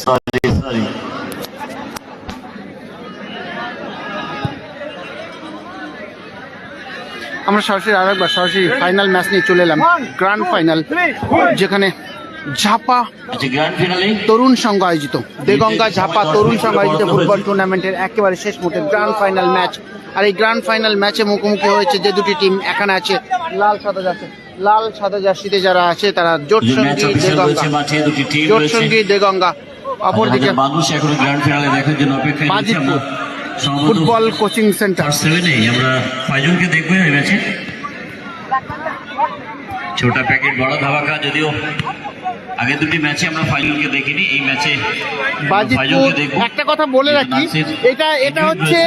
Sorry sorry আমরা সরাসরি আরেকবার সরাসরি ফাইনাল ম্যাচ নিয়ে চলে এলাম। গ্র্যান্ড ফাইনাল যেখানে ঝাপা আচ্ছা তরুণ সংঘ আয়োজিত। দেগঙ্গা ঝাপা তরুণ সংঘ আয়োজিত ফুটবল টুর্নামেন্টের একেবারে শেষ মুহূর্তে গ্র্যান্ড ফাইনাল ম্যাচ আর এই গ্র্যান্ড ফাইনাল ম্যাচে মুখোমুখি হয়েছে যে দুটি টিম এখানে আছে লাল সাদা জার্সি। লাল সাদা জার্সিতে যারা আছে তারা জোট সঙ্গী দেগঙ্গা। মাঠে দুটি টিম জোট সঙ্গী দেগঙ্গা। অপরদিকে মানুষ এখনও গ্র্যান্ড দেখার জন্য সম্ভবত ফুটবল কোচিং সেন্টার সেভেনে আমরা কয়জনকে দেখব এই ম্যাচে ছোটা প্যাকেট বড় ধাবাকা যদিও আগে দুটি ম্যাচে আমরা ফাইনালকে দেখিনি এই ম্যাচে একটা কথা বলে রাখি এটা এটা হচ্ছে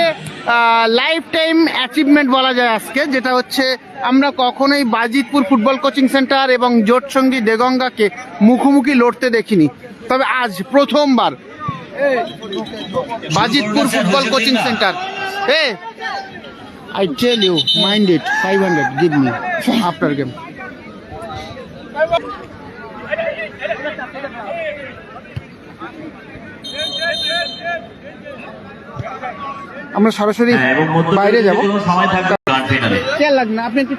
লাইফ টাইম অ্যাচিভমেন্ট বলা যায় আজকে যেটা হচ্ছে আমরা কখনোই বাজিতপুর ফুটবল কোচিং সেন্টার এবং জোট সঙ্গী দেগঙ্গাকে মুখোমুখি লড়তে দেখিনি। তবে আজ প্রথমবার। Bajitpur football coaching centre. A I tell you mind it five hundred give me after game আমরা সরাসরি হ্যাঁ, বাইরে যাব। লাগবে না আপনি একটু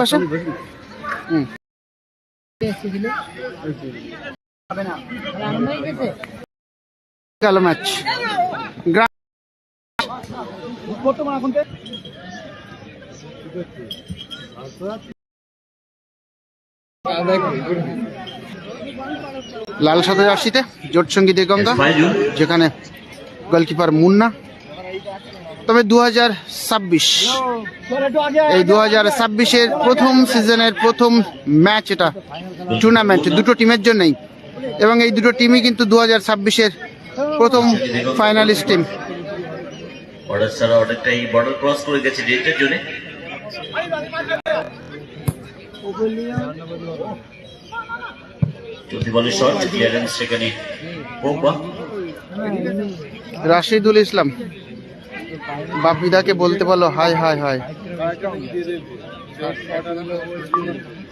পাশে। হুম। গেল ম্যাচ। লাল সাদা জার্সিতে জোট সঙ্গী দেগঙ্গা যেখানে গোলকিপার মুন্না। তবে দু হাজার ছাব্বিশ। এই দু হাজার ছাব্বিশের প্রথম সিজনের প্রথম ম্যাচ এটা টুর্নামেন্ট দুটো টিমের জন্যই। এবং এই দুটো টিমই কিন্তু দু হাজার ছাব্বিশের প্রথম ফাইনালিস্ট টিম। অনেকটাই বর্ডার ক্রস করে গেছে জন্য। রাশিদুল ইসলাম। বাপিদাকে বলতে বলো হাই হাই হাই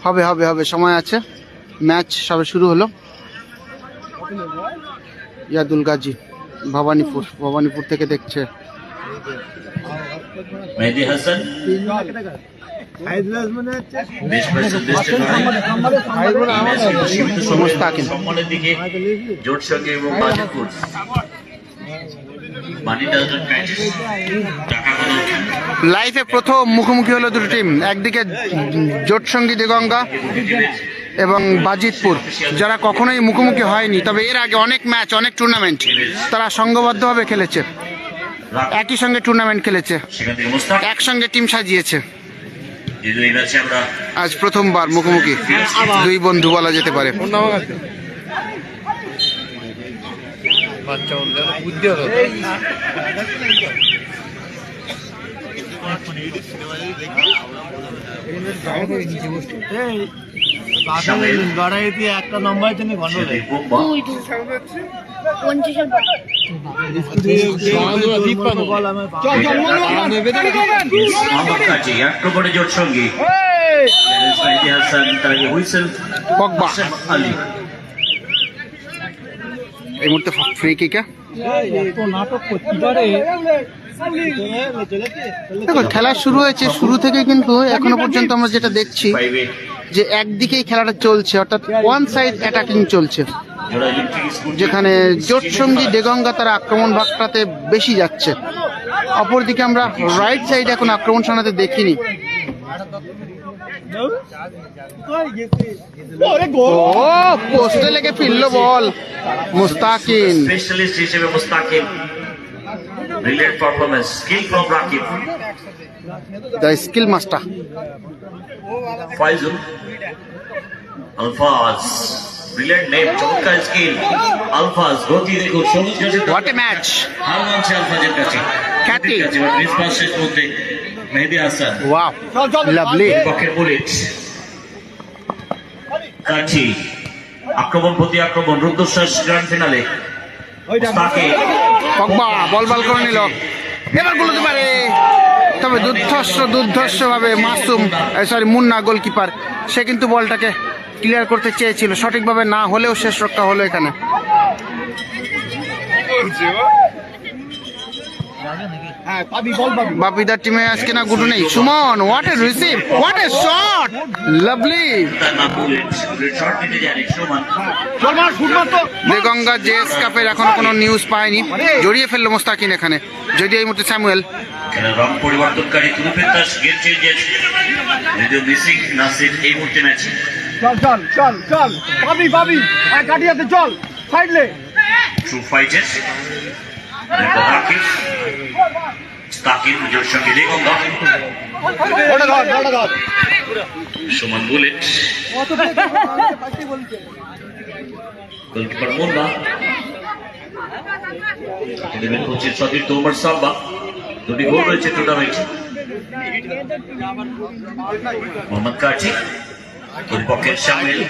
হবে হবে হবে সময় আছে। ম্যাচ সবে শুরু হলো। ইয়াদুল গাজী ভবানীপুর ভবানীপুর থেকে দেখছে। মেহেদি হাসান। সময় মুস্তাকিম। সম্মানের দিকে জোট সঙ্গে এবং বাজিতপুর মানি ডাজন ম্যাচ টাকা কোনো লাইফে প্রথম মুখোমুখি হলো দুটো টিম একদিকে জোটসঙ্গী দেগঙ্গা এবং বাজিতপুর যারা কখনোই মুখোমুখি হয়নি তবে এর আগে অনেক ম্যাচ অনেক টুর্নামেন্ট তারা সংঘবদ্ধভাবে খেলেছে। একই সঙ্গে টুর্নামেন্ট খেলেছে। একসঙ্গে টিম সাজিয়েছে। আজ প্রথমবার মুখোমুখি। দুই বন্ধু বলা যেতে পারে লড়াইতে একটা নম্বর জন্য গন্ডগোল সেখানে পোগবা পঞ্চাশের পর বল আমার মোহাম্মদ কাজী এক নম্বরে জোট সঙ্গী হাসান তার হুইসেল আলী এই মুহূর্তে ফ্রি কিকা দেখো, খেলা শুরু হয়েছে, শুরু থেকে কিন্তু এখনও পর্যন্ত আমরা যেটা দেখছি যে একদিকেই খেলাটা চলছে, অর্থাৎ ওয়ান সাইড অ্যাটাকিং চলছে, যেখানে জোটসঙ্গী দেগঙ্গা তারা আক্রমণ ভাগটাতে বেশি যাচ্ছে। অপরদিকে আমরা রাইট সাইডে এখন আক্রমণ সানাতে দেখিনি। পোস্টে লেগে ফিরলো বল। মুস্তাকিন স্পেশালিস্ট হিসেবে Mustakim. Brilliant performance skill from Rakib the skill master Faizul Alfaz brilliant name চমৎকার স্কিল আলফাজ গতি দেখুন সবুজ গেছে হোয়াট এ ম্যাচ হার আলফাজের কাছে। খ্যাতি। কাছে এবার মিস পাস শেষ মধ্যে মেহেদি হাসান। ওয়াও লাভলি পক্ষের আক্রমণ প্রতি আক্রমণ। রুদ্রশ্বাস গ্র্যান্ড ফিনালে তাকে বল বল করে নিল। এবার গুলোতে পারে। তবে দুর্ধর্ষ দুর্ধর্ষ ভাবে মাসুম সরি মুন্না গোলকিপার। সে কিন্তু বলটাকে ক্লিয়ার করতে চেয়েছিল। সঠিকভাবে না হলেও শেষ রক্ষা হলো এখানে। বাপিদার টিমে আজকে না গুডু নেই? Suman what a receive what a shot lovely Deganga JS কাপের এখনও কোনো নিউজ পায়নি। জড়িয়ে ফেলল মোস্তাকিন এখানে। যদি এই মুহূর্তে স্যামুয়েল। খেলার রং পরিবর্তনকারী তুলুপের তার গেম চেঞ্জের যদিও মিসিং নাসির এই মুহূর্তে ম্যাচে। চল চল চল চল। পাবি পাবি। আর কাটিয়াতে চল। সাইডলে ট্রু ফাইটার তাকিব ধর ওটা ধর সুমন বুলেট গোলকিপার মুন্না দেবেন কোচের সতীর তোমর সাম্বা দুটি গোল রয়েছে টুর্নামেন্টে মোহাম্মদ কাঠি এর পক্ষে সামিল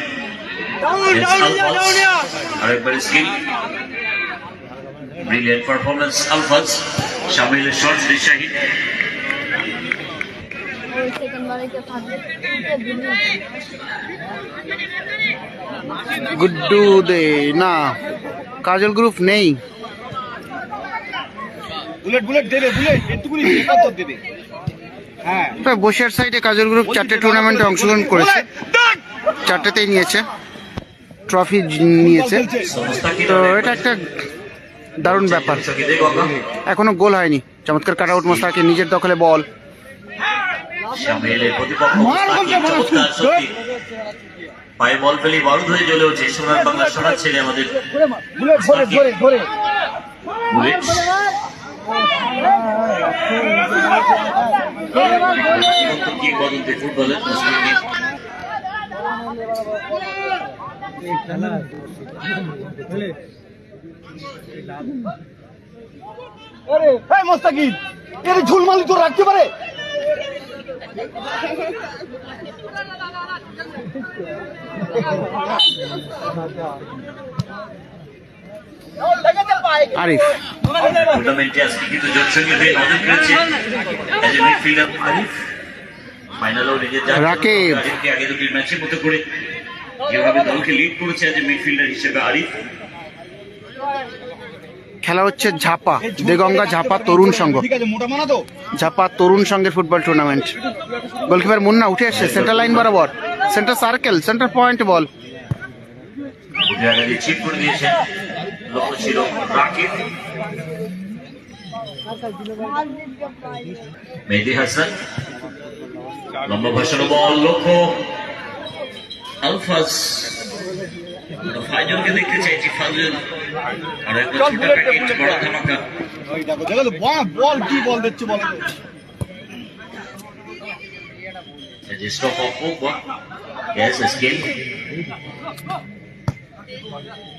আরেকবার স্কিল ব্রিলিয়ান্ট পারফরমেন্স আলফাজ সামিলের শর্ট শাহিদ সেকেন্ড বারে কে থাকবে গুড্ডু দে না কাজল গ্রুপ নেই। বুলেট বুলেট দেবে বুলেট একটুকুনি দেবে। হ্যাঁ। বসিয়ার সাইডে কাজল গ্রুপ চারটে টুর্নামেন্টে অংশগ্রহণ করেছে। চারটেতেই নিয়েছে। ট্রফি নিয়েছে। তো এটা একটা দারুণ ব্যাপার। এখনও গোল হয়নি। চমৎকার কাট আউট মোস্তাকে নিজের দখলে বল। পায়ে বারুদ হয়ে জ্বলে ওঠে সোনার সোনার ছেলে আমাদের ফুটবলের। আরে এই মোস্তাকিব এর ঝুলমালি তো রাখতে পারে? আরিফ টুর্নামেন্টে আজকে কিন্তু জনসংখ্যা হয়ে নজর কেড়েছে? অ্যাজ এ মিডফিল্ডার আরিফ ফাইনালেও নিজের জায়গা রাকিব। আগে দুটি ম্যাচের মতো করে যেভাবে দলকে লিড করেছে অ্যাজ এ মিডফিল্ডার হিসেবে আরিফ। খেলা হচ্ছে ঝাপা দেগঙ্গা ঝাপা তরুণ সংঘ। ঝাপা তরুণ সংঘের ফুটবল টুর্নামেন্ট গোলকিপার মুন্না উঠে এসছে সেন্টার লাইন বরাবর। Centre circle centre point ball Mehedi Hasan লম্বা ভাসানো বল লক্ষ্য। আলফাজ আমরা ফাইজলকে দেখতে চাইছি ফাজল আর একটা চল, ছোট বুলেটটা, প্যাকেট বুলেটটা। বড় ধামাকা ওই দেখো দেখো তো বল বল কি বল দিচ্ছে বলে তো যে stop of Pogba yes escape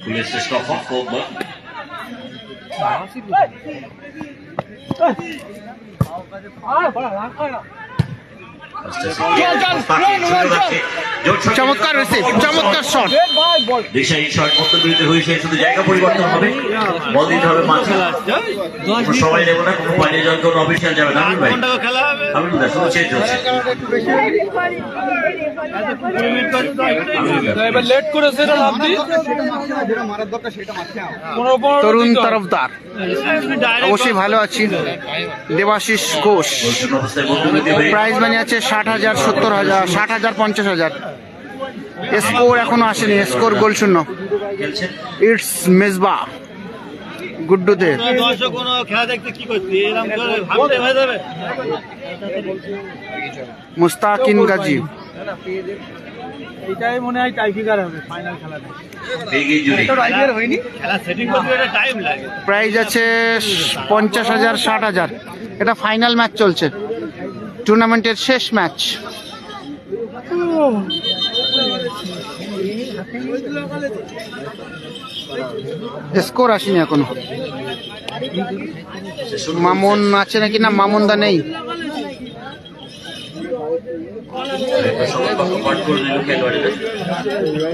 police stop of Pogba আস্তে আস্তে চল, চল, তাকে চল, ছোট রাখে। জোর শট। চমৎকার রিসিভ চমৎকার শট দিশাহী শট হয়েছে শুধু জায়গা পরিবর্তন হবে। বল দিতে হবে নেব না কোনো পানীয় জল কোনো অফিসিয়াল যাবে না। ভাই। শুধু চেঞ্জ হচ্ছে। তরুণ তরফদার। অবশ্যই ভালো আছি। দেবাশিস ঘোষ। প্রাইজ মানি আছে ষাট হাজার সত্তর হাজার ষাট হাজার পঞ্চাশ হাজার। স্কোর এখনও আসেনি স্কোর গোল শূন্য। ইটস মেজবা গুড্ডুতে। দর্শক কোনো খেলা দেখতে কি করছি এরকম করে ভাবতে হয়ে যাবে মুস্তাকিন গাজী। এটাই মনে হয় টাইফিকার হবে ফাইনাল খেলাটা। বেগে জুড়ে। হয়নি। খেলা সেটিং করতে একটা টাইম লাগে। প্রাইজ আছে পঞ্চাশ হাজার ষাট হাজার। এটা ফাইনাল ম্যাচ চলছে। টুর্নামেন্টের শেষ ম্যাচ। স্কোর আসেনি এখনও। মামুন আছে নাকি? না নেই। খেলোয়াড়েরা।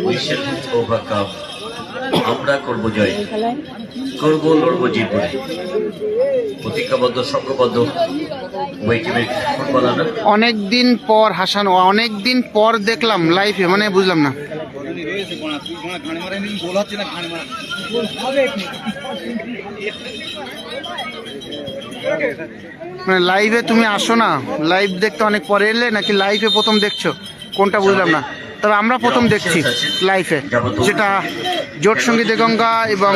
উইশেল ওভারকাম আমরা করব জয়। করব লড়ব জীবনে প্রতিজ্ঞাবদ্ধ সংঘবদ্ধ অনেক দিন পর হাসান অনেক দিন পর দেখলাম লাইভে মানে বুঝলাম না। মানে লাইভে তুমি আসো না। লাইভ দেখতে অনেক পরে এলে নাকি লাইভে প্রথম দেখছ? কোনটা বুঝলাম না। তবে আমরা প্রথম দেখছি লাইভে যেটা জোট সঙ্গীতে গঙ্গা এবং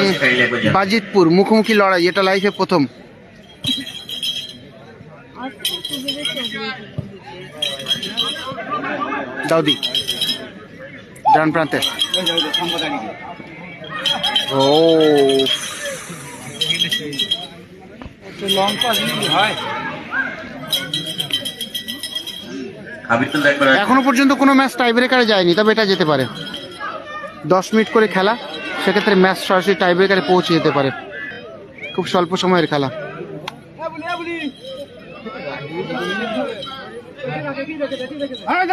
বাজিতপুর মুখোমুখি লড়াই এটা লাইভে প্রথম। দাউদি ডান প্রান্তে। ও এখনও পর্যন্ত কোনো ম্যাচ টাই ব্রেকারে যায়নি তবে এটা যেতে পারে। দশ মিনিট করে খেলা সেক্ষেত্রে ম্যাচ সরাসরি টাই ব্রেকারে পৌঁছে যেতে পারে খুব স্বল্প সময়ের খেলা হ্যাঁ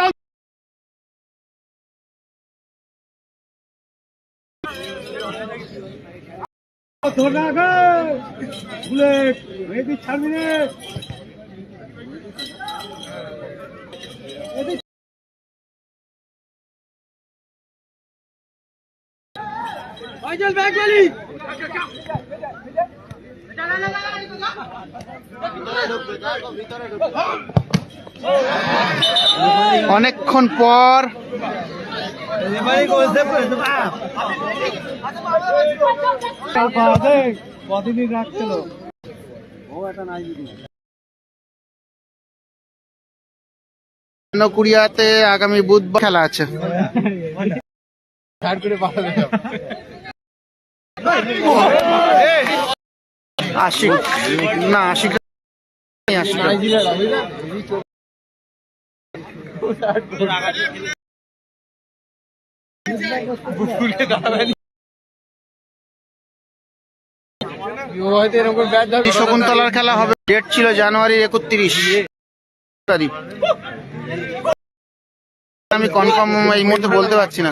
ধরে রাখে বুলেট ফাইনাল ব্যাগ গেলি অনেকক্ষণ পর রাখছিল? কুড়িয়াতে আগামী বুধবার খেলা আছে। আশিক না শকুন্তলার খেলা হবে। ডেট ছিল জানুয়ারি একত্রিশ। তারিখ আমি কনফার্ম এই মুহূর্তে বলতে পারছি না।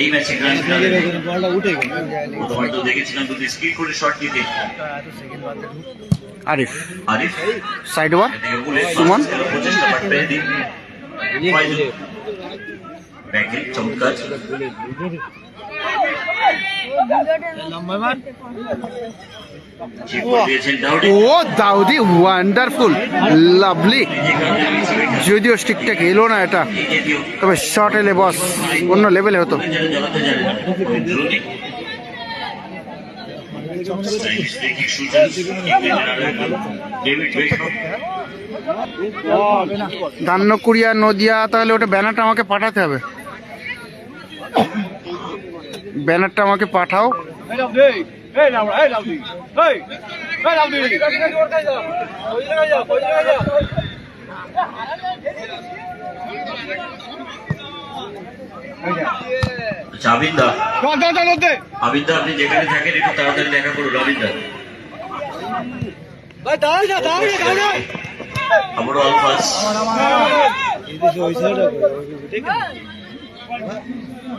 এই ম্যাচে গ্র্যান্ড ফিনালে প্রথমবার তো দেখেছিলাম দুটি স্কিল করে শট দিতে Arif. Arif? Side one Suman. প্রচেষ্টা বাট মেহেদি ব্যাকে চমৎকার। ও, দাউদি ওয়ান্ডারফুল লাভলি যদিও ঠিকঠাক এলো না এটা, তবে শর্ট এলে বস অন্য লেভেলে হতো। দান্নকুড়িয়া নদিয়া, তাহলে ওটা ব্যানারটা আমাকে পাঠাতে হবে। ব্যানারটা আমাকে পাঠাও। এই দে এই লাভ দি। এই এই লাভ দি। আবিন্দা চল চল চল আবিন্দা আপনি যেখানে থাকেন একটু তাড়াতাড়ি দেখা করুন আবিন্দা দাঁড়াই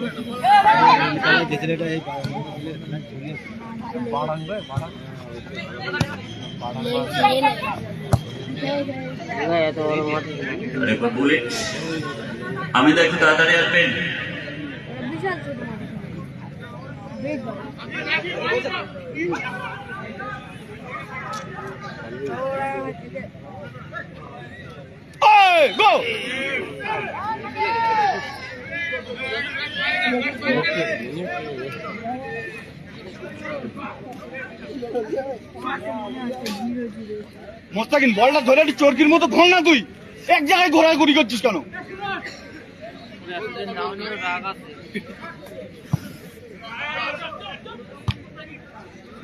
না দাঁড়াই না দাঁড়াই আবারও আলফাস আর একবার বুলেট আবিন্দা একটু তাড়াতাড়ি আসবেন বিশাল মোস্তাকিন, বলটা ধরে চরকির মতো ঘোর না তুই। এক জায়গায় ঘোরাঘুরি করছিস কেন?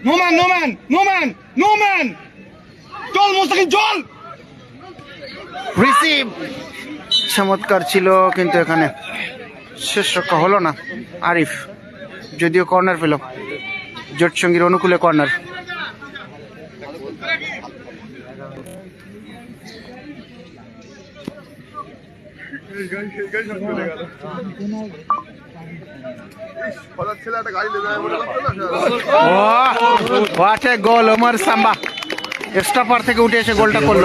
No man no man no man no man চল মোস্তাকিন, চল! রিসিভ। চমৎকার ছিল কিন্তু এখানে। শেষ রক্ষা হলো না। আরিফ, যদিও কর্নার পেল। জোট সঙ্গীর অনুকূলে corner. Goal Omar Samba extra পার থেকে উঠে এসে গোলটা করল।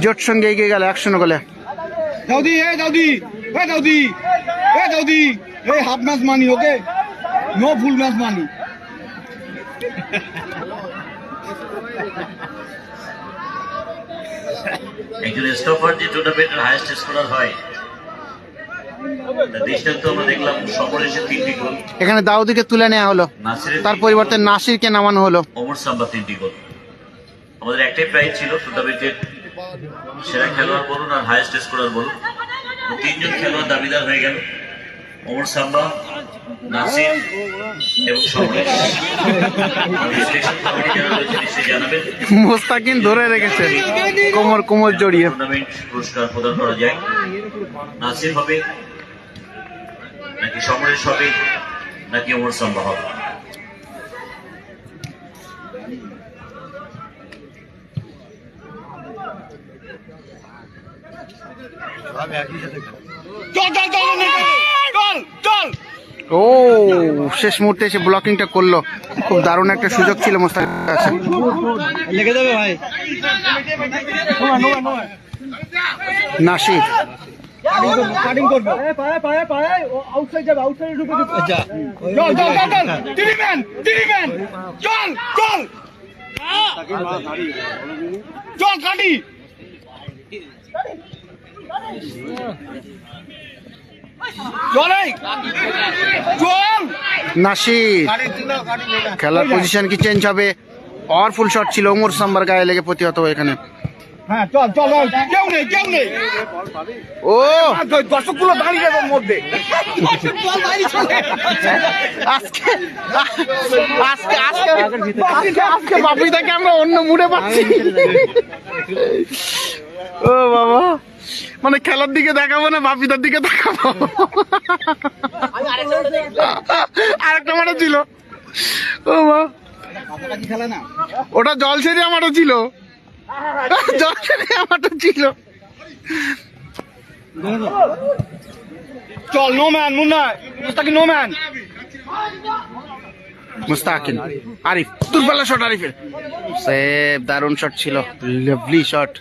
জোট সঙ্গে এগিয়ে গেল একশো গোলে। দাউদি এ দাউদি এ দাউদি এ দাউদি এই half match money okay? No full match money. একজন স্টপার যে টুর্নামেন্টের হাইয়েস্ট স্কোরার হয় এখানে দাউদিকে তুলে নেওয়া হলো। তার পরিবর্তে নাসিরকে নামানো হলো। ওমর সাম্বা তিনটি গোল। আমাদের একটাই প্রাইজ ছিল টুর্নামেন্টের সেরা খেলোয়াড় বলুন আর হাইয়েস্ট স্কোরার বলুন। তিনজন খেলোয়াড় দাবিদার হয়ে গেল। ওমর সাম্বা নাসির এবং মোস্তাকিন ধরে রেখেছে কোমর কোমর জড়িয়ে। টুর্নামেন্ট পুরস্কার প্রদান করা যায়। নাসির হবে নাকি সমরেশ হবে নাকি ওমর সাম্বা হবে চল চল চল চল চল ও শেষ মুহূর্তে এসে ব্লকিংটা করল। খুব দারুণ একটা সুযোগ ছিল মোস্তাকিনের কাছে। লেগে যাবে ভাই। নাসির। কাটিং করব। পায়ে পায়ে পায়ে। আউটসাইড যাবে আউটসাইডে ঢুকে আচ্ছা। চল চল চল চল। তিরি ম্যান তিরি ম্যান চল চল চল কাটি। নাসির খেলার পজিশন কি চেঞ্জ হবে? পাওয়ারফুল শট ছিল ওমর সাম্বার গায়ে লেগে প্রতিহত এখানে। হ্যাঁ চল চল চল। কেউ নেই কেউ নেই। ও! দর্শক দাঁড়িয়ে যাবে মধ্যে। আজকে আজকে আজকে আজকে আজকে আমরা অন্য মুডে পাচ্ছি। ও বাবা! মানে খেলার দিকে দেখাবো না বাপিদার দিকে দেখাবো? আরেকটা মাঠে ছিল। ও মা। ওটা জল সেরিয়া মাঠে ছিল। জল সেরিয়া মাঠে ছিল। চল no man Munna Mustaki no man Mustakin Arif. দুর্বলা shot আরিফের। সেভ দারুণ শট ছিল। Lovely shot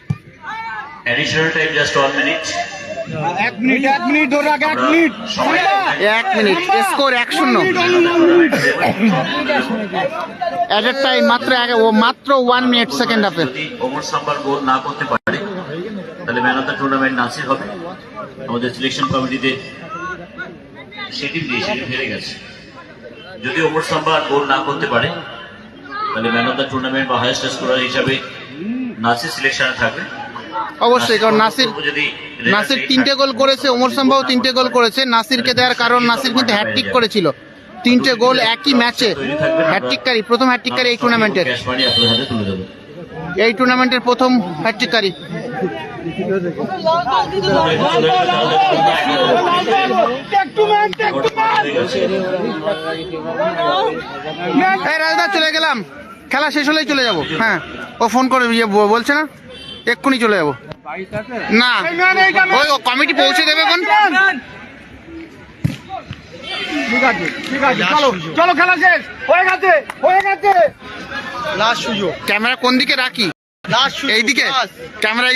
additional time just one minute এক মিনিট এক মিনিট ধরে রাখ এক মিনিট। এক মিনিট স্কোর এক শূন্য। এ টাইম মাত্র এক- ও মাত্র ওয়ান মিনিট সেকেন্ড হাফে ওমর সাম্বার গোল না করতে পারে তাহলে man of the tournament Nasir হবে। আমাদের সিলেকশন কমিটিতে সেটি দিয়ে সেটি হেরে গেছে। যদি ওমর সাম্বা গোল না করতে পারে তাহলে ম্যান অফ দ্য টুর্নামেন্ট বা হাইয়েস্ট স্কোরার হিসাবে নাসির সিলেকশনে থাকবে। অবশ্যই কারণ নাসির নাসির তিনটে গোল করেছে ওমর সাম্বাও তিনটে গোল করেছে নাসিরকে দেওয়ার কারণ নাসির কিন্তু হ্যাটট্রিক করেছিল। তিনটে গোল একই ম্যাচে হ্যাটট্রিককারী প্রথম হ্যাটট্রিককারী এই টুর্নামেন্টের মানি এই টুর্নামেন্টের প্রথম হ্যাটট্রিককারী রাজদা চলে গেলাম। খেলা শেষ হলেই চলে যাব। হ্যাঁ। ও ফোন করে ইয়ে বলছে না? এক্ষুনি চলে যাব। না। ওই কমিটি পৌঁছে দেবে কোন ঠিক আছে ঠিক আছে চলো চলো খেলা শেষ। হয়ে গেছে হয়ে গেছে। লাস্ট সুযোগ। ক্যামেরা কোন দিকে রাখি? লাস্ট এইদিকে। ক্যামেরা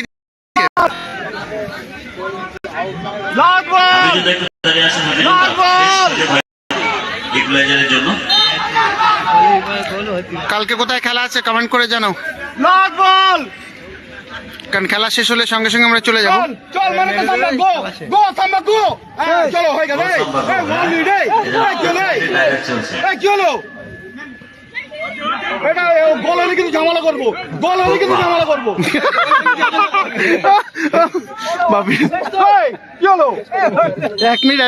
কালকে কোথায় খেলা আছে কমেন্ট করে জানাও। লাস্ট বল কারণ খেলা শেষ হলে সঙ্গে সঙ্গে আমরা চলে যাব। চল চল মানে তো গো গো সাম্বা গো। হ্যাঁ চলো হয়ে গেল এই এই ওয়ান মিনিট এই এই চলো এই ডাইরেক্ট চলছে। এটা গোল হলে কিন্তু ঝামেলা করব। গোল হলে কিন্তু ঝামেলা করব। বাপরে। কি হলো এক মিনিট